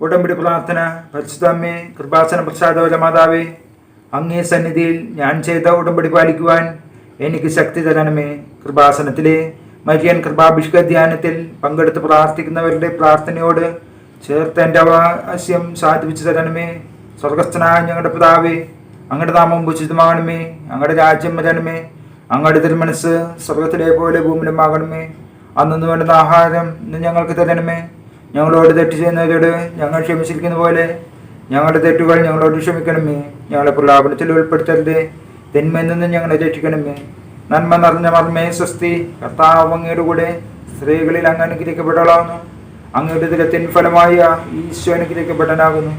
ഉടമ്പടി പ്രാർത്ഥന പരിശുദ്ധമ്മേ കൃപാസന പ്രസാദവല മാതാവേ അങ്ങേ സന്നിധിയിൽ ഞാൻ ചെയ്ത ഉടമ്പടി പാലിക്കുവാൻ എനിക്ക് ശക്തി തരണമേ. കൃപാസനത്തിലെ മരിയൻ കൃപാഭിഷ്ക ധ്യാനത്തിൽ പങ്കെടുത്ത് പ്രാർത്ഥിക്കുന്നവരുടെ പ്രാർത്ഥനയോട് ചേർത്ത് എന്റെ അവകാശം സാധിപ്പിച്ചു തരണമേ. സ്വർഗസ്ഥനായ ഞങ്ങളുടെ പിതാവേ അങ്ങയുടെ നാമം ഉചിതമാകണമേ. അങ്ങയുടെ രാജ്യം വരണമേ. അങ്ങയുടെ തിരുമനസ് സ്വർഗത്തിലെ പോലെ ഭൂമിയിലുമാകണമേ. അന്നു വേണ്ടുന്ന ആഹാരം ഇന്ന് ഞങ്ങൾക്ക് തരണമേ. ഞങ്ങളോട് തെറ്റ് ചെയ്യുന്നവരോട് ഞങ്ങൾ ക്ഷമിച്ചിരിക്കുന്ന പോലെ ഞങ്ങളുടെ തെറ്റുകൾ ഞങ്ങളോട് ക്ഷമിക്കണമേ. ഞങ്ങളെ പ്രലാപനത്തിൽ ഉൾപ്പെടുത്തരുത്. തിന്മയിൽ നിന്ന് ഞങ്ങളെ രക്ഷിക്കണമേ. നന്മ നിറഞ്ഞ മർമ്മേ സ്വസ്തി. കർത്താവ് അങ്ങയുടെ കൂടെ സ്ത്രീകളിൽ അങ്ങ് അനുഗ്രഹിക്കപ്പെടലാവുന്നു അങ്ങയുടെ ദിനത്തിൻ ഫലമായ ഈശോ അനുഗ്രഹിക്കപ്പെട്ടനാകുന്നു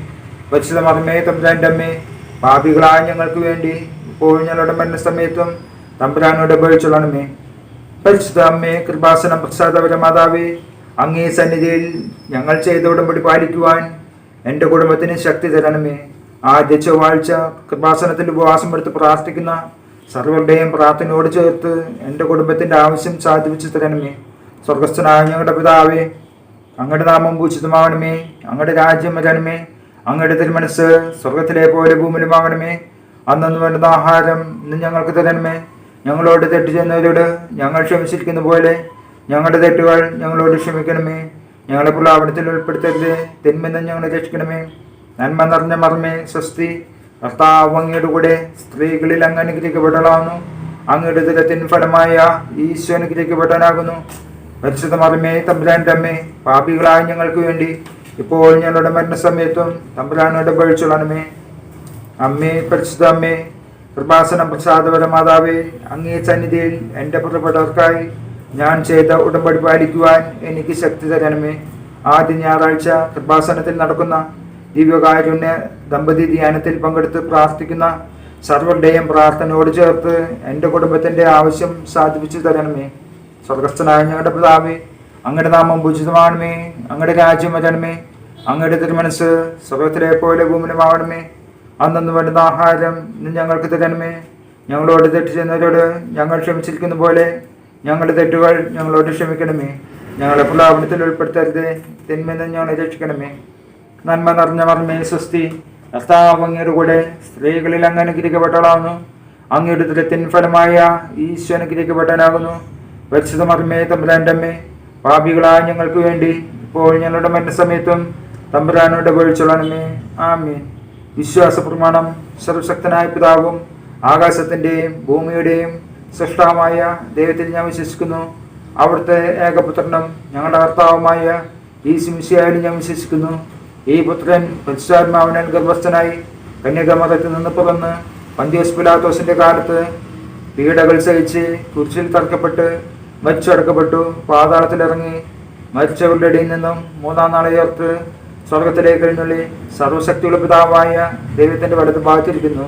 പരിശുദ്ധ മർമ്മേ തമ്പുരാന്റെ അമ്മേ പാപികളായ ഞങ്ങൾക്ക് വേണ്ടി ഇപ്പോൾ ഞങ്ങളുടെ മരണ സമയത്തും തമ്പുരാനോട് ഉപയോഗിച്ചോളണമേ പരിശുദ്ധ അമ്മേ കൃപാസനം പ്രസാദപര മാതാവേ അങ്ങേ സന്നിധിയിൽ ഞങ്ങൾ ചെയ്ത ഉടമ്പടി പാലിക്കുവാൻ എന്റെ കുടുംബത്തിന് ശക്തി തരണമേ. ആദ്യ ചൊവ്വാഴ്ച കൃപാസനത്തിന്റെ ഉപവാസം എടുത്ത് പ്രാർത്ഥിക്കുന്ന സർവരുടെയും പ്രാർത്ഥനയോട് ചേർത്ത് എന്റെ കുടുംബത്തിന്റെ ആവശ്യം സാധിപ്പിച്ചു തരണമേ. സ്വർഗസ്ഥനായ ഞങ്ങളുടെ പിതാവേ അങ്ങയുടെ നാമം ഭൂഷിതമാവണമേ അങ്ങയുടെ രാജ്യം വരണമേ. അങ്ങയുടെ തിരുമനസ് സ്വർഗത്തിലെ പോലെ ഭൂമിയിലുമാകണമേ അന്നു വേണ്ടുന്ന ആഹാരം ഇന്ന് ഞങ്ങൾക്ക് തരണമേ. ഞങ്ങളോട് തെറ്റ് ചെയ്യുന്നവരോട് ഞങ്ങൾ ക്ഷമിച്ചിരിക്കുന്ന പോലെ ഞങ്ങളുടെ തെറ്റുകൾ ഞങ്ങളോട് ക്ഷമിക്കണമേ. ഞങ്ങളെ പ്രലാപനത്തിൽ ഉൾപ്പെടുത്തരുത്. തിന്മെന്ന് ഞങ്ങളെ രക്ഷിക്കണമേ. നന്മ നിറഞ്ഞ മർമ്മേ സ്വസ്തി. കർത്താവ് അങ്ങയുടെ കൂടെ സ്ത്രീകളിൽ അങ്ങ് അനുഗ്രഹിക്കപ്പെട്ടളാകുന്നു അങ്ങയുടെ ദിനത്തിൻ ഫലമായ ഈശോ അനുഗ്രഹിക്കപ്പെട്ടവനാകുന്നു. പരിശുദ്ധ മർമ്മേ തമ്പുരാന്റെ അമ്മേ പാപികളായ ഞങ്ങൾക്ക് വേണ്ടി ഇപ്പോൾ ഞങ്ങളുടെ മരണസമയത്തും തമ്പുരാനോട് പഴിച്ചോളണമേ അമ്മേ പരിശുദ്ധ അമ്മേ കൃപാസന പ്രസാദപര മാതാവേ അങ്ങേ സന്നിധിയിൽ എന്റെ പുറപ്പെട്ടവർക്കായി ഞാൻ ചെയ്ത ഉടമ്പടി പാലിക്കുവാൻ എനിക്ക് ശക്തി തരണമേ. ആദ്യ ഞായറാഴ്ച കൃപാസനത്തിൽ നടക്കുന്ന ദിവ്യകാരുണ്യ ദമ്പതി ധ്യാനത്തിൽ പങ്കെടുത്ത് പ്രാർത്ഥിക്കുന്ന സർവരുടെയും പ്രാർത്ഥനയോട് ചേർത്ത് എന്റെ കുടുംബത്തിന്റെ ആവശ്യം സാധിപ്പിച്ചു തരണമേ. സ്വർഗസ്ഥനായ ഞങ്ങളുടെ പിതാവേ അങ്ങയുടെ നാമം പൂജിതമാണമേ. അങ്ങയുടെ രാജ്യം വരണമേ. അങ്ങയുടെ തിരുമനസ് സ്വർഗത്തിലെ പോലെ ഭൂമിനുമാവണമേ അന്നു വേണ്ടുന്ന ആഹാരം ഞങ്ങൾക്ക് തരണമേ. ഞങ്ങളോട് തെറ്റ് ചെയ്യുന്നവരോട് ഞങ്ങൾ ക്ഷമിച്ചിരിക്കുന്ന പോലെ ഞങ്ങളുടെ തെറ്റുകൾ ഞങ്ങളോട് ക്ഷമിക്കണമേ. ഞങ്ങളെ പ്രലാപനത്തിൽ ഉൾപ്പെടുത്തരുത്. തിന്മെന്ന് ഞങ്ങളെ രക്ഷിക്കണമേ. നന്മ നിറഞ്ഞ മർമ്മേ സ്വസ്തി. കർത്താവ് കൂടെ സ്ത്രീകളിൽ അങ്ങ് അനുഗ്രഹിക്കപ്പെട്ടവളാവുന്നു. അങ്ങയുടെ ദുരത്തിൻ ഫലമായ ഈശോ അനുഗ്രഹിക്കപ്പെട്ടവനാകുന്നു. പരിശുദ്ധ മർമ്മേ തമ്പുരാന്റമ്മേ പാപികളായ ഞങ്ങൾക്ക് വേണ്ടി ഇപ്പോൾ ഞങ്ങളുടെ മരണസമയത്തും തമ്പുരാനോട് ഉപയോഗിച്ചോളണമേ ആമീൻ. വിശ്വാസ പ്രമാണം സർവശക്തനായ പിതാവും ആകാശത്തിന്റെയും ഭൂമിയുടെയും സൃഷ്ടാവുമായ ദൈവത്തിൽ ഞാൻ വിശ്വസിക്കുന്നു. അവിടുത്തെ ഏകപുത്രനും ഞങ്ങളുടെ കർത്താവുമായ ഈ സിംസിയായാലും ഞാൻ വിശ്വസിക്കുന്നു. ഈ പുത്രൻ പരിശുദ്ധാത്മാവിനാൽ ഗർഭസ്ഥനായി കന്യകമതത്തിൽ നിന്ന് പിറന്ന് പന്തിയോസ് പിലാത്തോസിന്റെ കാലത്ത് പീഡകൾ സഹിച്ച് കുരിശിൽ തറക്കപ്പെട്ട് മരിച്ചടക്കപ്പെട്ടു. പാതാളത്തിലിറങ്ങി മരിച്ചവരുടെ ഇടയിൽ നിന്നും മൂന്നാം നാളെ ഉയർത്ത് സ്വർഗത്തിലേക്ക് എഴുന്നള്ളി സർവശക്തിയുള്ള പിതാവായ ദൈവത്തിന്റെ വലത് ഭാഗത്തിരിക്കുന്നു.